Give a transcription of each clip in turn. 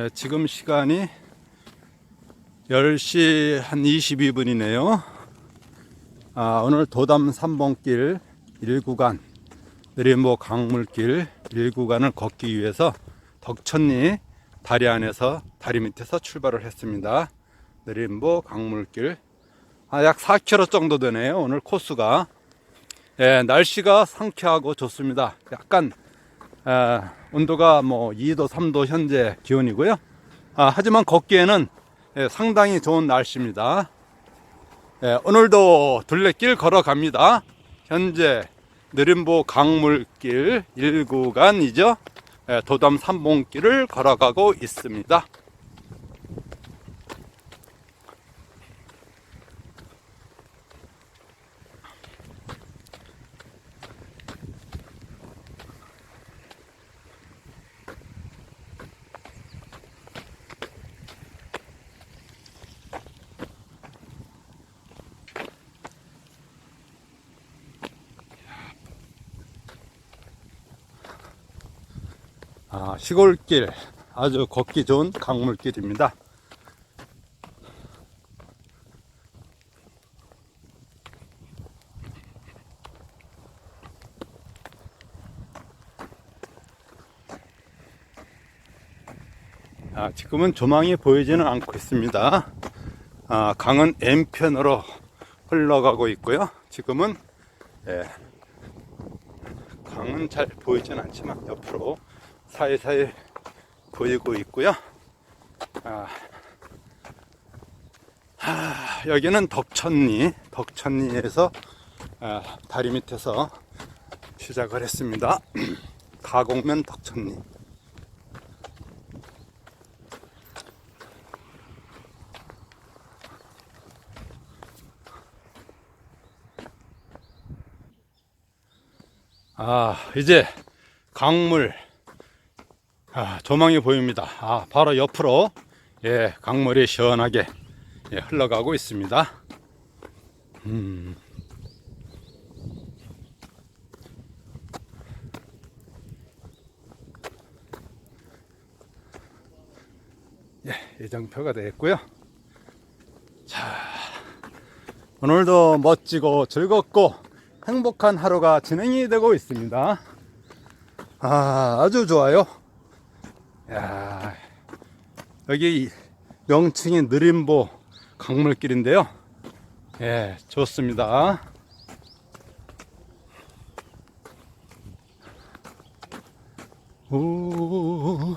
예, 지금 시간이 10시 한 22분이네요. 아, 오늘 도담 3번길 1구간 느림보 강물길 1구간을 걷기 위해서 덕천리 다리 안에서 다리 밑에서 출발을 했습니다. 느림보 강물길 아, 약 4km 정도 되네요. 오늘 코스가 예, 날씨가 상쾌하고 좋습니다. 약간 아, 온도가 뭐 2도, 3도 현재 기온이고요. 아, 하지만 걷기에는 예, 상당히 좋은 날씨입니다. 예, 오늘도 둘레길 걸어갑니다. 현재 느림보 강물길 1구간이죠. 예, 도담 삼봉길을 걸어가고 있습니다. 아, 시골길 아주 걷기 좋은 강물길입니다. 아, 지금은 조망이 보이지는 않고 있습니다. 아, 강은 N편으로 흘러가고 있고요. 지금은 예, 강은 잘 보이진 않지만 옆으로 사이사이 보이고 있고요. 아, 하, 여기는 덕천리, 덕천리에서 아, 다리 밑에서 시작을 했습니다. 가곡면 덕천리. 아, 이제 강물 아, 조망이 보입니다. 아, 바로 옆으로 예, 강물이 시원하게 예, 흘러가고 있습니다. 음. 예, 예정표가 되겠고요. 자, 오늘도 멋지고 즐겁고 행복한 하루가 진행이 되고 있습니다. 아, 아주 좋아요. 야, 여기 명칭이 느림보 강물길인데요. 예, 좋습니다. 오,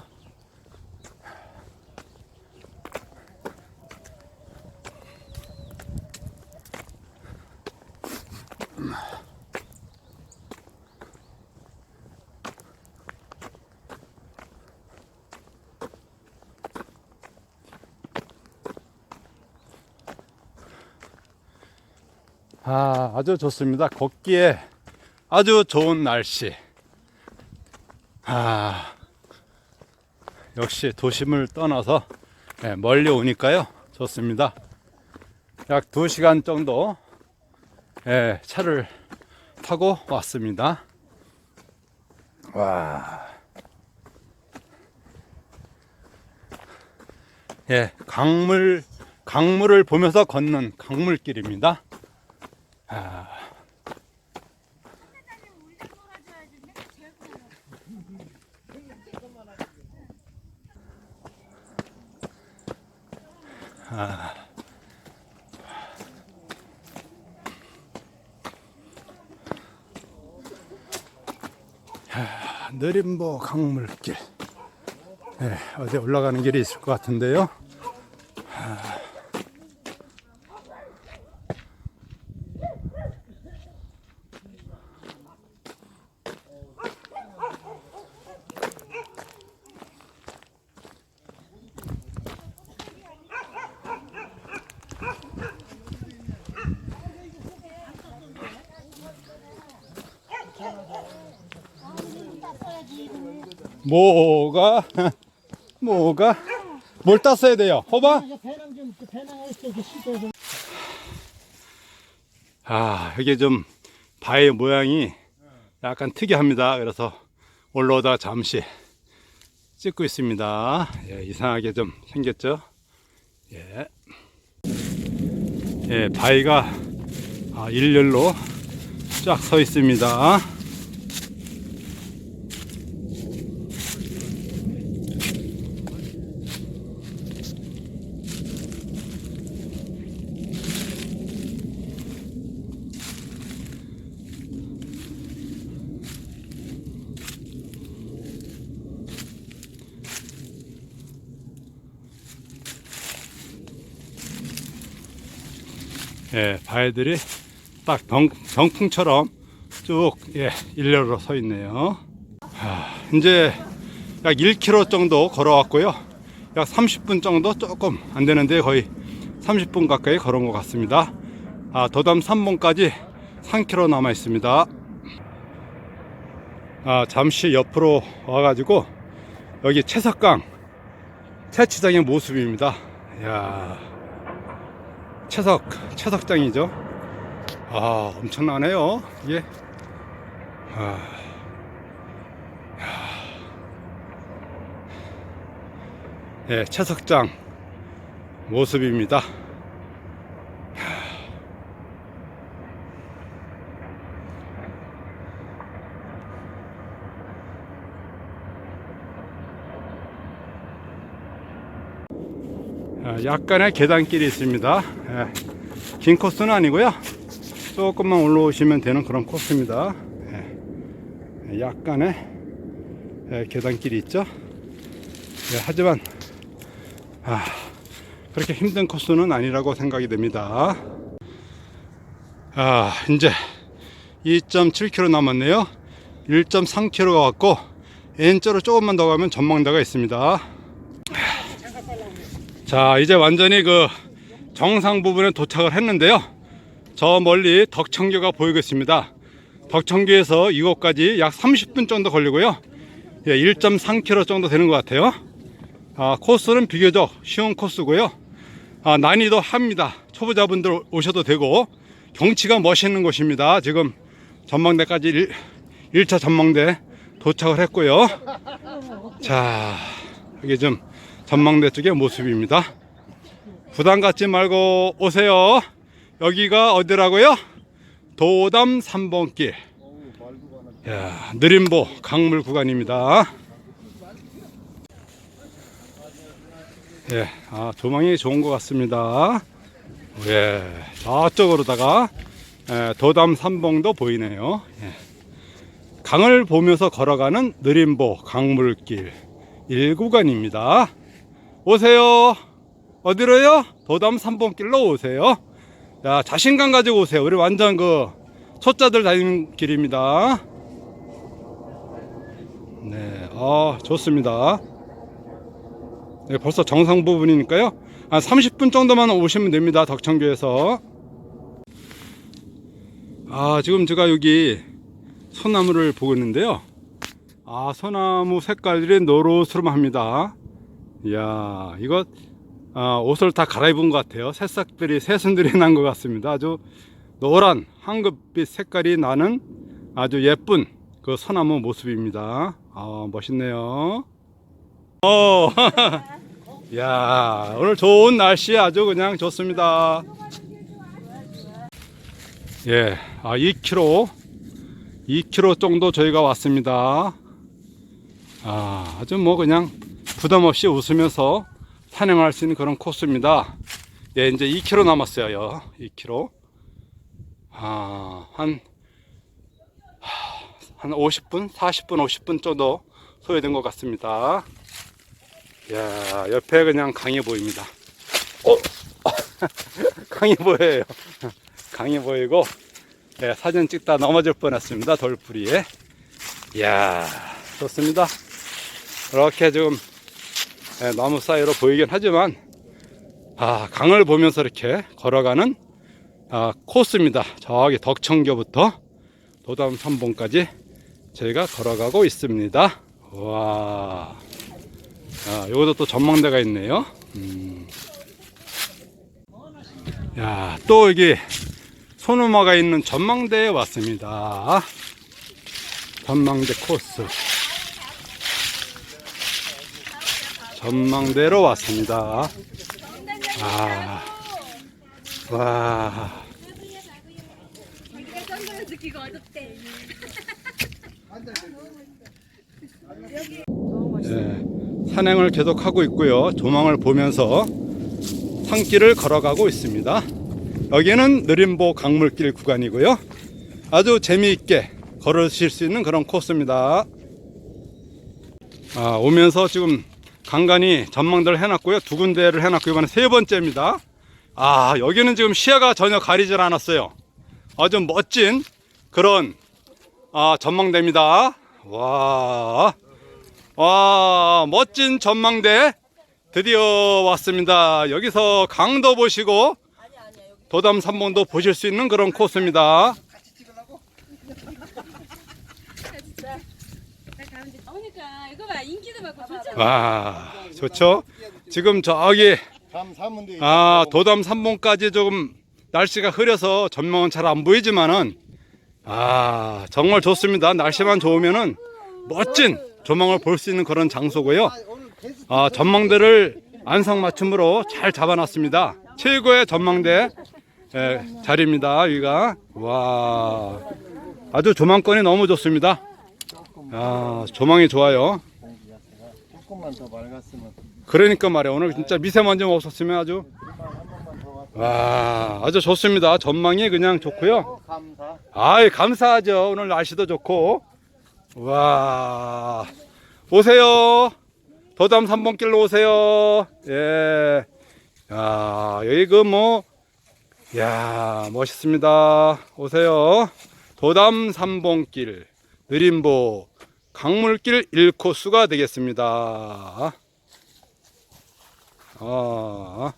아, 아주 좋습니다. 걷기에 아주 좋은 날씨. 아, 역시 도심을 떠나서 예, 멀리 오니까요. 좋습니다. 약 2시간 정도 예, 차를 타고 왔습니다. 와. 예, 강물, 강물을 보면서 걷는 강물길입니다. 아, 아. 야, 느림보 강물길. 네, 어디 올라가는 길이 있을 것 같은데요. 뭐가 뭐가 뭘 땄어야 돼요? 호박? 아 이게 좀 바의 모양이 약간 특이합니다. 그래서 올라오다 잠시 찍고 있습니다. 예, 이상하게 좀 생겼죠? 예. 예, 바위가 아, 일렬로 쫙 서 있습니다. 예, 바위들이 딱 병, 병풍처럼 쭉 예, 일렬로 서 있네요. 하, 이제 약 1km 정도 걸어왔고요. 약 30분 정도 조금 안 되는데 거의 30분 가까이 걸은 것 같습니다. 아, 도담 3봉까지 3km 남아 있습니다. 아, 잠시 옆으로 와가지고 여기 채석강 채취장의 모습입니다. 이야. 채석, 채석장이죠. 아, 엄청나네요. 이게. 아, 야. 예, 채석장 모습입니다. 약간의 계단길이 있습니다. 예, 긴 코스는 아니고요. 조금만 올라오시면 되는 그런 코스입니다. 예, 약간의 예, 계단길이 있죠. 예, 하지만 아, 그렇게 힘든 코스는 아니라고 생각이 됩니다. 아, 이제 2.7km 남았네요. 1.3km가 왔고 N자로 조금만 더 가면 전망대가 있습니다. 자, 이제 완전히 그 정상 부분에 도착을 했는데요. 저 멀리 덕청교가 보이고 있습니다. 덕청교에서 이곳까지 약 30분 정도 걸리고요. 예, 1.3km 정도 되는 것 같아요. 아, 코스는 비교적 쉬운 코스고요. 아, 난이도 합니다. 초보자분들 오셔도 되고 경치가 멋있는 곳입니다. 지금 전망대까지 1, 차 전망대 도착을 했고요. 자, 여기 좀 전망대 쪽의 모습입니다. 부담 갖지 말고 오세요. 여기가 어디라고요? 도담 3번길. 야, 느림보 강물 구간입니다. 예, 아, 조망이 좋은 것 같습니다. 예, 저쪽으로다가 예, 도담 삼봉도 보이네요. 예. 강을 보면서 걸어가는 느림보 강물길 1구간입니다. 오세요. 어디로요? 도담 3번길로 오세요. 자, 자신감 가지고 오세요. 우리 완전 그 초짜들 다니는 길입니다. 네, 아, 좋습니다. 네, 벌써 정상 부분이니까요. 한 30분 정도만 오시면 됩니다. 덕천교에서. 아, 지금 제가 여기 소나무를 보고 있는데요. 아, 소나무 색깔들이 노릇스름합니다. 이야, 이거 아, 옷을 다 갈아입은 것 같아요. 새싹들이 새순들이 난 것 같습니다. 아주 노란 황급빛 색깔이 나는 아주 예쁜 그 소나무 모습입니다. 아, 멋있네요. 어, 야, 오늘 좋은 날씨 아주 그냥 좋습니다. 예, 아, 2km, 2km 정도 저희가 왔습니다. 아, 아주 뭐 그냥 부담 없이 웃으면서 산행할 수 있는 그런 코스입니다. 예, 이제 2km 남았어요. 2km. 아, 한, 한 50분, 40분, 50분 정도 소요된 것 같습니다. 야, 옆에 그냥 강이 보입니다. 어? 강이 보여요. 강이 보이고, 예, 사진 찍다 넘어질 뻔했습니다. 돌풀이에. 이야, 좋습니다. 이렇게 지금 예, 나무 사이로 보이긴 하지만, 아, 강을 보면서 이렇게 걸어가는 아, 코스입니다. 저기 덕청교부터 도담 3봉까지 저희가 걸어가고 있습니다. 와. 아, 요것도 또 전망대가 있네요. 음. 야, 또 여기 소누마가 있는 전망대에 왔습니다. 전망대 코스. 전망대로 왔습니다. 아, 와. 예, 산행을 계속하고 있고요. 조망을 보면서 산길을 걸어가고 있습니다. 여기는 느림보 강물길 구간이고요. 아주 재미있게 걸으실 수 있는 그런 코스입니다. 아, 오면서 지금 간간히 전망대를 해놨고요. 두 군데를 해놨고 이번에 세 번째입니다. 아, 여기는 지금 시야가 전혀 가리질 않았어요. 아주 멋진 그런 아, 전망대입니다. 와, 와, 멋진 전망대 드디어 왔습니다. 여기서 강도 보시고 도담 삼봉도 보실 수 있는 그런 코스입니다. 그러니까 이거 봐 인기도 많고 좋잖아. 와, 좋죠? 지금 저기 사문대 아, 도담 삼봉까지 조금 날씨가 흐려서 전망은 잘 안 보이지만은 아, 정말 좋습니다. 날씨만 좋으면은 멋진 조망을 볼 수 있는 그런 장소고요. 아, 전망대를 안성맞춤으로 잘 잡아놨습니다. 최고의 전망대 예, 자리입니다. 여기가 와 아주 조망권이 너무 좋습니다. 아, 조망이 좋아요. 조금만 더 맑았으면 그러니까 말이야 오늘 진짜 미세먼지 없었으면 아주 와 아주 좋습니다. 전망이 그냥 좋고요. 감사 아이 감사하죠. 오늘 날씨도 좋고 와 오세요. 도담 3번길로 오세요. 예. 야 여기 그 뭐 야 멋있습니다. 오세요. 도담 3번길 느림보 강물길 1코스가 되겠습니다. 아.